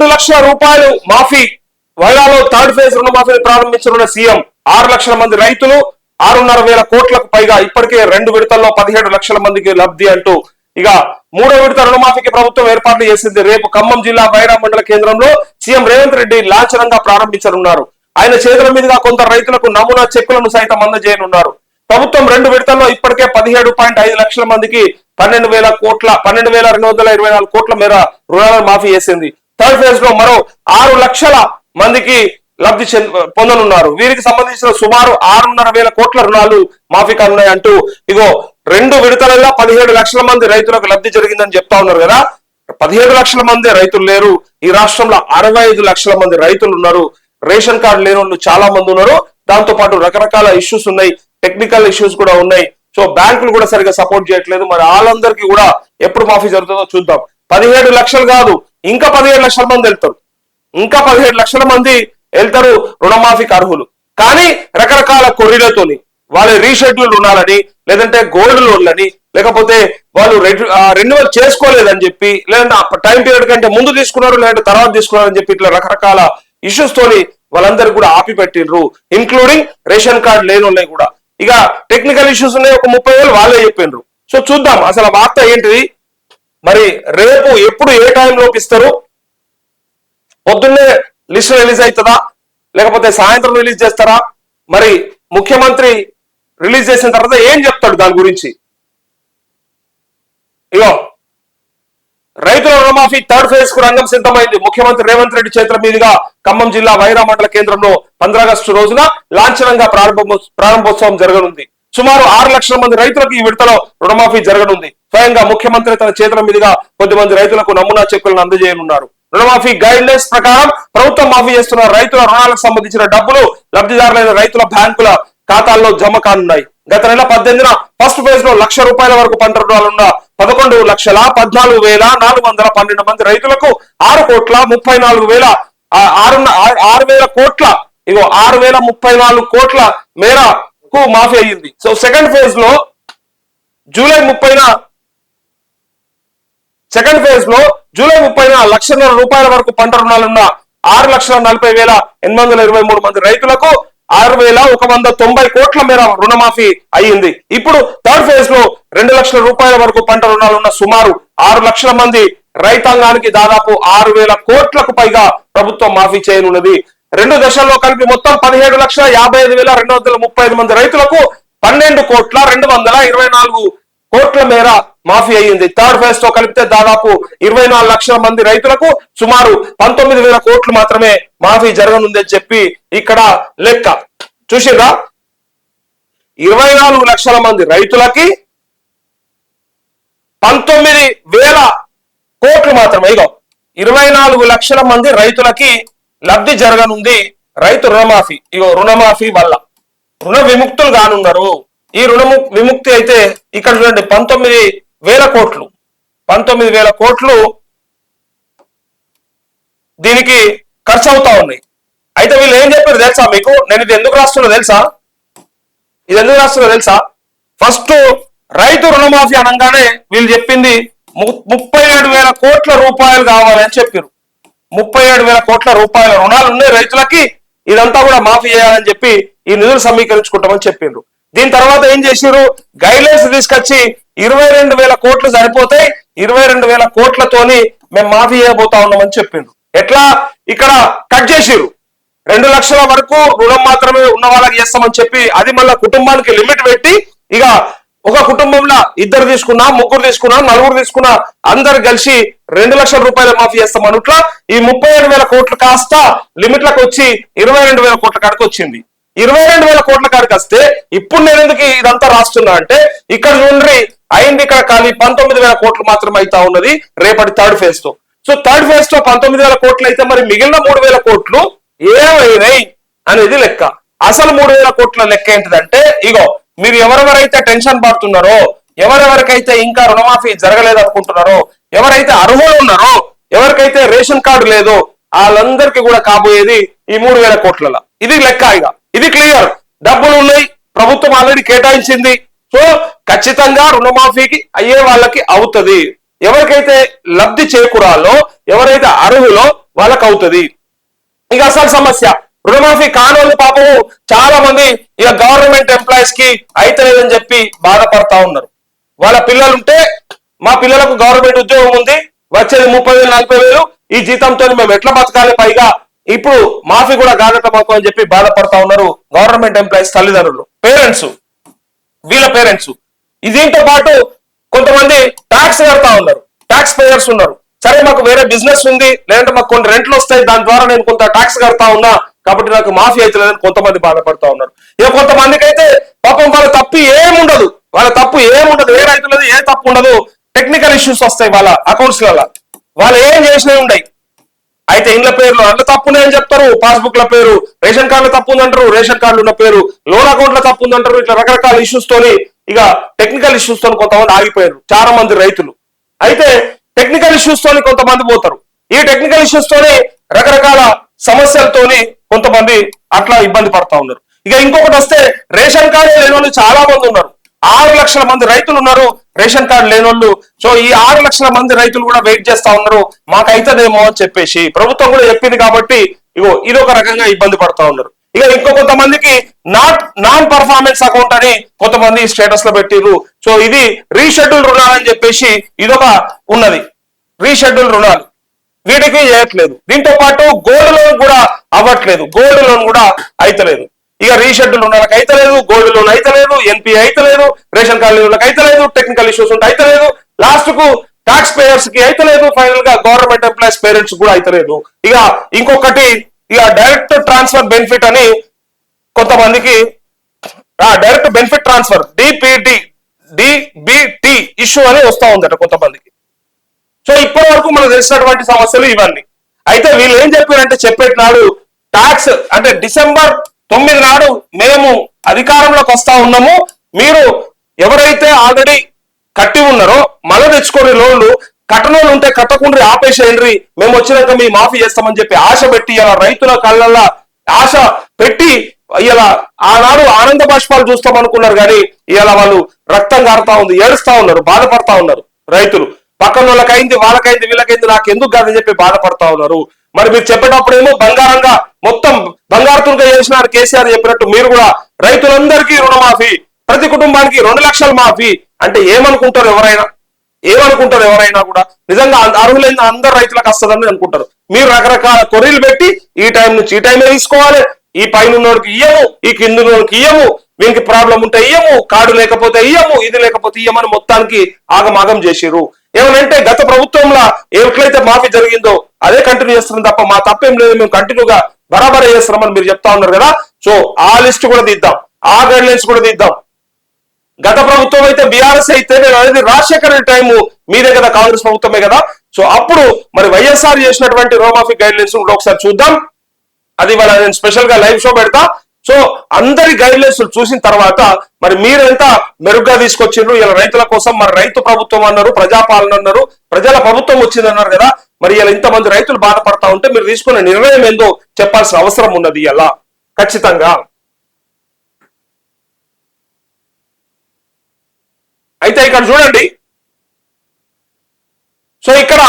రెండు లక్షల రూపాయలు మాఫీ. వైరాలో థర్డ్ ఫేజ్ రుణమాఫీని ప్రారంభించనున్న సీఎం ఆరు లక్షల మంది రైతులు ఆరున్నర వేల కోట్లకు పైగా ఇప్పటికే రెండు విడతల్లో పదిహేడు లక్షల మందికి లబ్ధి అంటూ ఇక మూడో విడత రుణమాఫీకి ప్రభుత్వం ఏర్పాట్లు చేసింది. రేపు ఖమ్మం జిల్లా వైరా మండల కేంద్రంలో సీఎం రేవంత్ రెడ్డి లాంఛనంగా ప్రారంభించనున్నారు. ఆయన చేతుల మీదుగా కొంత రైతులకు నమూనా చెక్కులను సైతం అందజేయనున్నారు. ప్రభుత్వం రెండు విడతల్లో ఇప్పటికే పదిహేడు పాయింట్ ఐదు లక్షల మందికి పన్నెండు వేల కోట్ల పన్నెండు వేల రెండు వందల ఇరవై నాలుగు కోట్ల మేర రుణాలను మాఫీ చేసింది. థర్డ్ ఫేజ్లో మరో ఆరు లక్షల మందికి లబ్ధి చెంద- పొందనున్నారు. వీరికి సంబంధించిన సుమారు ఆరున్నర వేల కోట్ల రుణాలు మాఫీ కానున్నాయి అంటూ ఇగో రెండు విడతలలో పదిహేడు లక్షల మంది రైతులకు లబ్ధి జరిగిందని చెప్తా ఉన్నారు కదా. పదిహేడు లక్షల మంది రైతులు లేరు. ఈ రాష్ట్రంలో అరవై ఐదు లక్షల మంది రైతులు ఉన్నారు. రేషన్ కార్డు లేని వాళ్ళు చాలా మంది ఉన్నారు. దాంతో పాటు రకరకాల ఇష్యూస్ ఉన్నాయి. టెక్నికల్ ఇష్యూస్ కూడా ఉన్నాయి. సో బ్యాంకులు కూడా సరిగా సపోర్ట్ చేయట్లేదు. మరి వాళ్ళందరికీ కూడా ఎప్పుడు మాఫీ జరుగుతుందో చూద్దాం. పదిహేడు లక్షలు కాదు. ఇంకా పదిహేడు లక్షల మంది వెళ్తారు. ఇంకా పదిహేడు లక్షల మంది వెళ్తారు రుణమాఫీకి అర్హులు. కానీ రకరకాల కొర్రీలతోని వాళ్ళ రీషెడ్యూల్ రుణాలని లేదంటే గోల్డ్ లోన్లని లేకపోతే వాళ్ళు రెన్యువల్ చేసుకోలేదని చెప్పి లేదంటే టైం పీరియడ్ కంటే ముందు తీసుకున్నారు లేదంటే తర్వాత తీసుకున్నారని చెప్పి ఇట్లా రకరకాల ఇష్యూస్ తోని వాళ్ళందరూ కూడా ఆపి పెట్టిండ్రు ఇంక్లూడింగ్ రేషన్ కార్డు లేని ఉన్నాయి కూడా. ఇక టెక్నికల్ ఇష్యూస్ ఉన్నాయి ఒక ముప్పై వేలు వాళ్ళే చెప్పిండ్రు సో చూద్దాం అసలు వార్త ఏంటిది? మరి రేపు ఎప్పుడు ఏ టైంలోపు ఇస్తారు? పొద్దున్నే లిస్ట్ రిలీజ్ అవుతుందా? లేకపోతే సాయంత్రం రిలీజ్ చేస్తారా? మరి ముఖ్యమంత్రి రిలీజ్ చేసిన తర్వాత ఏం చెప్తాడు దాని గురించి? ఇగో రైతుల రుణమాఫీ థర్డ్ ఫేజ్కు రంగం సిద్ధమైంది. ముఖ్యమంత్రి రేవంత్ రెడ్డి చేతుల మీదుగా ఖమ్మం జిల్లా వైరా మండల కేంద్రంలో పంద్రాగస్టు రోజున లాంఛనంగా ప్రారంభ ప్రారంభోత్సవం జరగనుంది. సుమారు ఆరు లక్షల మంది రైతులకు ఈ విడతలో రుణమాఫీ జరగనుంది. స్వయంగా ముఖ్యమంత్రి తన చేతుల మీదుగా కొద్దిమంది రైతులకు నమూనా చెక్కులను అందజేయనున్నారు. రుణమాఫీ గైడ్ లైన్స్ ప్రకారం ప్రభుత్వం మాఫీ చేస్తున్న రైతుల రుణాలకు సంబంధించిన డబ్బులు లబ్ధిదారులైన రైతుల బ్యాంకుల ఖాతాల్లో జమ కానున్నాయి. గత నెల పద్దెనిమిదిన ఫస్ట్ ఫేజ్లో లక్ష రూపాయల వరకు పంట రుణాలున్న పదకొండు లక్షల పద్నాలుగు వేల నాలుగు వందల పన్నెండు మంది రైతులకు ఆరు కోట్ల ముప్పై నాలుగు వేల ఆరు ఆరు వేల కోట్ల ఇగో ఆరు వేల ముప్పై నాలుగు కోట్ల మేర మేరకు మాఫీ అయ్యింది. సో సెకండ్ ఫేజ్లో జూలై ముప్పైన సెకండ్ ఫేజ్లో జూలై ముప్పైన లక్షన్నర రూపాయల వరకు పంట రుణాలున్న ఆరు లక్షల నలభై వేల ఎనిమిది వందల ఇరవై మూడు మంది రైతులకు ఆరు వేల ఒక వంద తొంభై కోట్ల మేర రుణమాఫీ అయ్యింది. ఇప్పుడు థర్డ్ ఫేజ్లో రెండు లక్షల రూపాయల వరకు పంట రుణాలున్న సుమారు ఆరు లక్షల మంది రైతాంగానికి దాదాపు ఆరు వేల కోట్లకు పైగా ప్రభుత్వం మాఫీ చేయనున్నది. రెండు దశల్లో కలిపి మొత్తం పదిహేడు లక్షల యాభై ఐదు వేల రెండు వందల ముప్పై ఐదు మంది రైతులకు పన్నెండు కోట్ల రెండు వందల ఇరవై నాలుగు కోట్ల మేర మాఫీ అయ్యింది. థర్డ్ ఫేజ్తో కలిపితే దాదాపు ఇరవై నాలుగు లక్షల మంది రైతులకు సుమారు పంతొమ్మిది వేల కోట్లు మాత్రమే మాఫీ జరగనుందని చెప్పి ఇక్కడ లెక్క. చూసిందా ఇరవై నాలుగు లక్షల మంది రైతులకి పంతొమ్మిది వేల కోట్లు మాత్రమే. ఇగో ఇరవై నాలుగు లక్షల మంది రైతులకి లబ్ధి జరగనుంది రైతు రుణమాఫీ. ఇగో రుణమాఫీ వల్ల రుణ విముక్తులు కానున్నారు. ఈ రుణ విముక్తి అయితే ఇక్కడ చూడండి పంతొమ్మిది వేల కోట్లు. పంతొమ్మిది వేల కోట్లు దీనికి ఖర్చు అవుతా ఉన్నాయి. అయితే వీళ్ళు ఏం చెప్పారు తెలుసా మీకు? నేను ఇది ఎందుకు రాస్తున్నా తెలుసా? ఇది ఎందుకు రాస్తున్నా తెలుసా? ఫస్ట్ రైతు రుణమాఫీ అనగానే వీళ్ళు చెప్పింది ము- ముప్పై ఏడు వేల కోట్ల రూపాయలు కావాలని చెప్పారు ముప్పై ఏడు వేల కోట్ల రూపాయల రుణాలు ఉన్నాయి రైతులకి. ఇదంతా కూడా మాఫీ చేయాలని చెప్పి ఈ నిధులు సమీకరించుకుంటామని చెప్పిండ్రు. దీని తర్వాత ఏం చేసిర్రు గైడ్లైన్స్ తీసుకొచ్చి ఇరవై రెండు వేల కోట్లు సరిపోతాయి ఇరవై రెండు వేల కోట్లతోని మేము మాఫీ చేయబోతా ఉన్నామని చెప్పిండ్రు. ఎట్లా? ఇక్కడ కట్ చేసిరు రెండు లక్షల వరకు రుణం మాత్రమే ఉన్న వాళ్ళకి చేస్తామని చెప్పి అది మళ్ళీ కుటుంబానికి లిమిట్ పెట్టి ఇక ఒక కుటుంబంలో ఇద్దరు తీసుకున్నా ముగ్గురు తీసుకున్నా నలుగురు తీసుకున్నా అందరు కలిసి రెండు లక్షల రూపాయలు మాఫీ చేస్తాం అనుట్లా ఈ ముప్పై ఏడు వేల కోట్లు కాస్త లిమిట్లకు వచ్చి ఇరవై రెండు వేల కోట్ల కాడికి వచ్చింది. ఇరవై రెండు వేల కోట్ల కాడికి వస్తే ఇప్పుడు నేను ఎందుకు ఇదంతా రాస్తున్నా అంటే ఇక్కడ నుండి అయింది ఇక్కడ ఖాళీ పంతొమ్మిది వేల కోట్లు మాత్రమే అయితా ఉన్నది రేపటి థర్డ్ ఫేజ్తో. సో థర్డ్ ఫేజ్తో పంతొమ్మిది వేల కోట్లు అయితే మరి మిగిలిన మూడు వేల కోట్లు ఏమైనాయి అనేది లెక్క. అసలు మూడు వేల కోట్ల లెక్క ఏంటిదంటే ఇగో మీరు ఎవరెవరైతే టెన్షన్ పడుతున్నారో ఎవరెవరికైతే ఇంకా రుణమాఫీ జరగలేదు అనుకుంటున్నారో ఎవరైతే అర్హులు ఉన్నారో ఎవరికైతే రేషన్ కార్డు లేదో వాళ్ళందరికీ కూడా కాబోయేది ఈ మూడు వేల కోట్ల ఇది లెక్క ఇక. ఇది క్లియర్. డబ్బులు ఉన్నాయి ప్రభుత్వం ఆల్రెడీ కేటాయించింది. సో ఖచ్చితంగా రుణమాఫీకి అయ్యే వాళ్ళకి అవుతుంది. ఎవరికైతే లబ్ధి చేకూరాలో ఎవరైతే అర్హులో వాళ్ళకి అవుతుంది ఇక అసలు సమస్య. రుణమాఫీ కానోళ్ళు పాపము చాలా మంది ఇక గవర్నమెంట్ ఎంప్లాయీస్కి అయితలేదని చెప్పి బాధపడతా ఉన్నారు. వాళ్ళ పిల్లలు ఉంటే మా పిల్లలకు గవర్నమెంట్ ఉద్యోగం ఉంది వచ్చేది ముప్పై వేలు నలభై వేలు ఈ జీతంతో మేము ఎట్లా బతకాలి? పైగా ఇప్పుడు మాఫీ కూడా గాగట మాకు అని చెప్పి బాధపడతా ఉన్నారు గవర్నమెంట్ ఎంప్లాయీస్ తల్లిదండ్రులు. పేరెంట్స్ వీళ్ళ పేరెంట్స్ దీంతో పాటు కొంతమంది ట్యాక్స్ కడతా ఉన్నారు ట్యాక్స్ పేయర్స్ ఉన్నారు. సరే మాకు వేరే బిజినెస్ ఉంది లేదంటే మాకు కొన్ని రెంట్లు వస్తాయి దాని ద్వారా నేను కొంత ట్యాక్స్ కడతా ఉన్నా కాబట్టి నాకు మాఫీ అవుతలేదని కొంతమంది బాధపడతా ఉన్నారు. ఇక కొంతమందికి అయితే పాపం వాళ్ళ తప్పు ఏముండదు. వాళ్ళ తప్పు ఏముండదు. ఏ రైతులది ఏ తప్పు ఉండదు. టెక్నికల్ ఇష్యూస్ వస్తాయి వాళ్ళ అకౌంట్స్లలో వాళ్ళు ఏం చేసినవి ఉన్నాయి అయితే ఇండ్ల పేర్లు అట్లా తప్పునే అని చెప్తారు. పాస్బుక్ ల పేరు రేషన్ కార్డులో తప్పు ఉందంటారు రేషన్ కార్డు ఉన్న పేరు లోన్ అకౌంట్లో తప్పు ఉందంటారు ఇట్లా రకరకాల ఇష్యూస్ తోని ఇక టెక్నికల్ ఇష్యూస్ తోని కొంతమంది ఆగిపోయారు. చాలా మంది రైతులు. అయితే టెక్నికల్ ఇష్యూస్ తోని కొంతమంది పోతారు. ఈ టెక్నికల్ ఇష్యూస్ తోని రకరకాల సమస్యలతోని కొంతమంది అట్లా ఇబ్బంది పడతా ఉన్నారు. ఇక ఇంకొకటి వస్తే రేషన్ కార్డు లేని వాళ్ళు చాలా మంది ఉన్నారు. ఆరు లక్షల మంది రైతులు ఉన్నారు రేషన్ కార్డు లేని వాళ్ళు సో ఈ ఆరు లక్షల మంది రైతులు కూడా వెయిట్ చేస్తా ఉన్నారు. మాకైతేనేమో అని చెప్పేసి ప్రభుత్వం కూడా చెప్పింది కాబట్టి ఇగో ఇది ఒక రకంగా ఇబ్బంది పడతా ఉన్నారు. ఇక ఇంకో కొంతమందికి నాట్ నాన్ పర్ఫార్మెన్స్ అకౌంట్ అని కొంతమంది స్టేటస్లో పెట్టిర్రు. సో ఇది రీషెడ్యూల్ రుణాలు అని చెప్పేసి ఇదొక ఉన్నది. రీషెడ్యూల్ రుణాలు. వీటికి చేయట్లేదు. దీంతో పాటు గోల్డ్ లోన్ కూడా అవ్వట్లేదు. గోల్డ్ లోన్ కూడా అయితలేదు. ఇక రీషెడ్యూల్ రుణాలకు అయితలేదు గోల్డ్ లోన్ అయితలేదు ఎన్పి అయితలేదు రేషన్ కార్డులకు అయితలేదు టెక్నికల్ ఇష్యూస్ ఉంటే అయితలేదు లాస్ట్కు టాక్స్ పేయర్స్కి అయితలేదు ఫైనల్గా గవర్నమెంట్ ఎంప్లాయీస్ పేరెంట్స్ కూడా అయితలేదు. ఇక ఇంకొకటి ఇక డైరెక్ట్ ట్రాన్స్ఫర్ బెనిఫిట్ అని కొంతమందికి direct benefit transfer DPT DBT issue అని వస్తా ఉందట కొంతమందికి. సో ఇప్పటి వరకు మనకు తెలిసినటువంటి సమస్యలు ఇవన్నీ. అయితే వీళ్ళు ఏం చెప్పారంటే చెప్పేటినాడు ట్యాక్స్ అంటే డిసెంబర్ తొమ్మిది నాడు మేము అధికారంలోకి వస్తా ఉన్నాము. మీరు ఎవరైతే ఆల్రెడీ కట్టి ఉన్నారో మళ్ళీ తెచ్చుకోని లోన్లు కట్టనోళ్ళు ఉంటే కట్టకుండా ఆపేసేయండి మేము వచ్చినాక మీ మాఫీ చేస్తామని చెప్పి ఆశ పెట్టి ఇలా రైతుల కళ్ళల్లో ఆశ పెట్టి ఇలా ఆనాడు ఆనంద బాష్పాలు చూస్తాం అనుకున్నారు కానీ ఇలా వాళ్ళు రక్తం కారుతా ఉంది ఏడుస్తా ఉన్నారు బాధపడతా ఉన్నారు రైతులు. పక్కన వాళ్ళకైంది వాళ్ళకైంది వీళ్ళకైంది నాకు ఎందుకు కాదని చెప్పి బాధపడతా ఉన్నారు. మరి మీరు చెప్పేటప్పుడేమో బంగారంగా మొత్తం బంగారుతులుగా చేసినారు కేసీఆర్ చెప్పినట్టు మీరు కూడా రైతులందరికీ రుణమాఫీ ప్రతి కుటుంబానికి రెండు లక్షల మాఫీ అంటే ఏమనుకుంటారు ఎవరైనా? ఏమనుకుంటారు ఎవరైనా కూడా? నిజంగా అర్హులైన అందరు రైతులకు వస్తుందని అనుకుంటారు. మీరు రకరకాల కొర్రీలు పెట్టి ఈ టైం నుంచి ఈ టైమే తీసుకోవాలి. ఈ పైన ఉన్నోడికి ఇయ్యము ఈ కింద ఉన్నోడికి ఇయ్యము వీనికి ప్రాబ్లం ఉంటే ఇయ్యము కార్డు లేకపోతే ఇయ్యము ఇది లేకపోతే ఇయ్యమని మొత్తానికి ఆగమాగం చేసిరు ఏమనంటే గత ప్రభుత్వంలో ఎట్లయితే మాఫీ జరిగిందో అదే కంటిన్యూ చేస్తున్నాం తప్ప మా తప్పేం లేదు మేము కంటిన్యూగా బరాబరే చేస్తున్నామని మీరు చెప్తా ఉన్నారు కదా. సో ఆ లిస్ట్ కూడా తీద్దాం ఆ గైడ్ లైన్స్ కూడా తీద్దాం. గత ప్రభుత్వం అయితే బీఆర్ఎస్ అయితే నేను అనేది రాజశేఖర టైము మీదే కదా కాంగ్రెస్ ప్రభుత్వమే కదా. సో అప్పుడు మరి వైఎస్ఆర్ చేసినటువంటి రోమాఫీ గైడ్ లైన్స్ కూడా ఒకసారి చూద్దాం. అది వాళ్ళ నేను స్పెషల్గా లైవ్ షో పెడతా. సో అందరి గైడ్లైన్స్ చూసిన తర్వాత మరి మీరెంత మెరుగ్గా తీసుకొచ్చిండ్రు? ఇలా రైతుల కోసం మరి రైతు ప్రభుత్వం అన్నారు ప్రజాపాలన అన్నారు ప్రజల ప్రభుత్వం వచ్చింది అన్నారు కదా. మరి ఇలా ఇంతమంది రైతులు బాధపడతా ఉంటే మీరు తీసుకున్న నిర్ణయం ఏందో చెప్పాల్సిన అవసరం ఉన్నది ఇలా. ఖచ్చితంగా. అయితే ఇక్కడ చూడండి. సో ఇక్కడ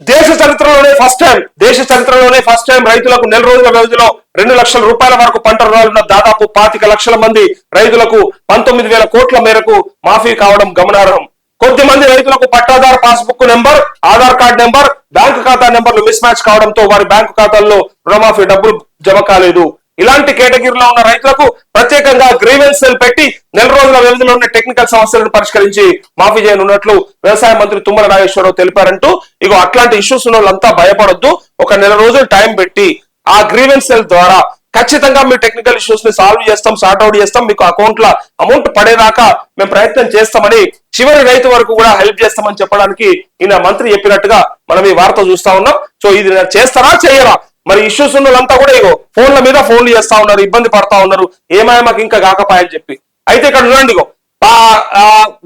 దేశ చరిత్రలోనే ఫస్ట్ టైం దేశ చరిత్రలోనే ఫస్ట్ టైం రైతులకు నెల రోజుల వ్యవధిలో రెండు లక్షల రూపాయల వరకు పంట రుణాలున్న దాదాపు పాతిక లక్షల మంది రైతులకు పంతొమ్మిది వేల కోట్ల మేరకు మాఫీ కావడం గమనార్హం. కొద్ది మంది రైతులకు పట్టాదారు passbook number Aadhaar card number bank ఖాతా నెంబర్లు మిస్ మ్యాచ్ కావడంతో వారి బ్యాంకు ఖాతాల్లో రుణమాఫీ డబ్బులు జమ కాలేదు. ఇలాంటి కేటగిరీలో ఉన్న రైతులకు ప్రత్యేకంగా గ్రీవెన్స్ సెల్ పెట్టి నెల రోజుల వ్యవధిలో ఉన్న టెక్నికల్ సమస్యలను పరిష్కరించి మాఫీ చేయనున్నట్లు వ్యవసాయ మంత్రి తుమ్మల నాగేశ్వరరావు తెలిపారంటూ ఇగో అట్లాంటి ఇష్యూస్ ఉన్న వాళ్ళంతా భయపడొద్దు ఒక నెల రోజులు టైం పెట్టి ఆ గ్రీవెన్స్ సెల్ ద్వారా ఖచ్చితంగా మీ టెక్నికల్ ఇష్యూస్ని సాల్వ్ చేస్తాం సార్ట్ అవుట్ చేస్తాం మీకు అకౌంట్లో అమౌంట్ పడేదాకా మేము ప్రయత్నం చేస్తామని చివరి రైతు వరకు కూడా హెల్ప్ చేస్తామని చెప్పడానికి ఈయన మంత్రి చెప్పినట్టుగా మనం ఈ వార్త చూస్తా ఉన్నాం. సో ఇది చేస్తారా చేయరా మరి ఇష్యూస్ ఉన్న వాళ్ళంతా కూడా ఇగో ఫోన్ల మీద ఫోన్లు చేస్తా ఉన్నారు ఇబ్బంది పడతా ఉన్నారు ఏమాయ మాకు ఇంకా కాకపాయని చెప్పి. అయితే ఇక్కడ చూడండి ఇగో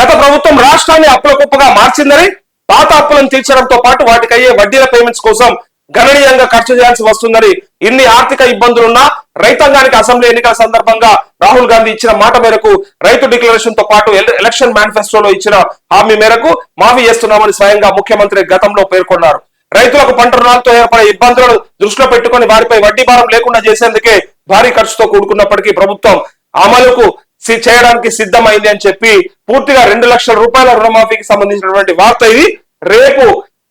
గత ప్రభుత్వం రాష్ట్రాన్ని అప్పుల కుప్పగా మార్చిందని పాత అప్పులను తీర్చడంతో పాటు వాటికి అయ్యే వడ్డీల పేమెంట్స్ కోసం గణనీయంగా ఖర్చు చేయాల్సి వస్తుందని ఇన్ని ఆర్థిక ఇబ్బందులున్నా రైతాంగానికి అసెంబ్లీ ఎన్నికల సందర్భంగా రాహుల్ గాంధీ ఇచ్చిన మాట మేరకు రైతు డిక్లరేషన్తో పాటు ఎలక్షన్ మేనిఫెస్టోలో ఇచ్చిన హామీ మేరకు మాఫీ చేస్తున్నామని స్వయంగా ముఖ్యమంత్రి గతంలో పేర్కొన్నారు. రైతులకు పంట రుణాలతో ఏర్పడే ఇబ్బందులను దృష్టిలో పెట్టుకొని వారిపై వడ్డీ భారం లేకుండా చేసేందుకే భారీ ఖర్చుతో కూడుకున్నప్పటికీ ప్రభుత్వం అమలుకు చేయడానికి సిద్ధమైంది అని చెప్పి పూర్తిగా రెండు లక్షల రూపాయల రుణమాఫీకి సంబంధించినటువంటి వార్త ఇది. రేపు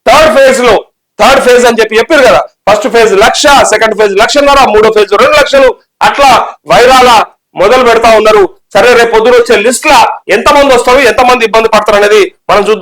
థర్డ్ ఫేజ్లో థర్డ్ ఫేజ్ అని చెప్పి చెప్పారు కదా. First phase lakh second phase లక్షన్నర మూడో ఫేజ్ రెండు లక్షలు. అట్లా వైరాల మొదలు పెడతా ఉన్నారు. సరే రేపు పొద్దున వచ్చే లిస్ట్ లా ఎంత మంది వస్తారు ఎంత మంది ఇబ్బంది పడతారు అనేది మనం చూద్దాం.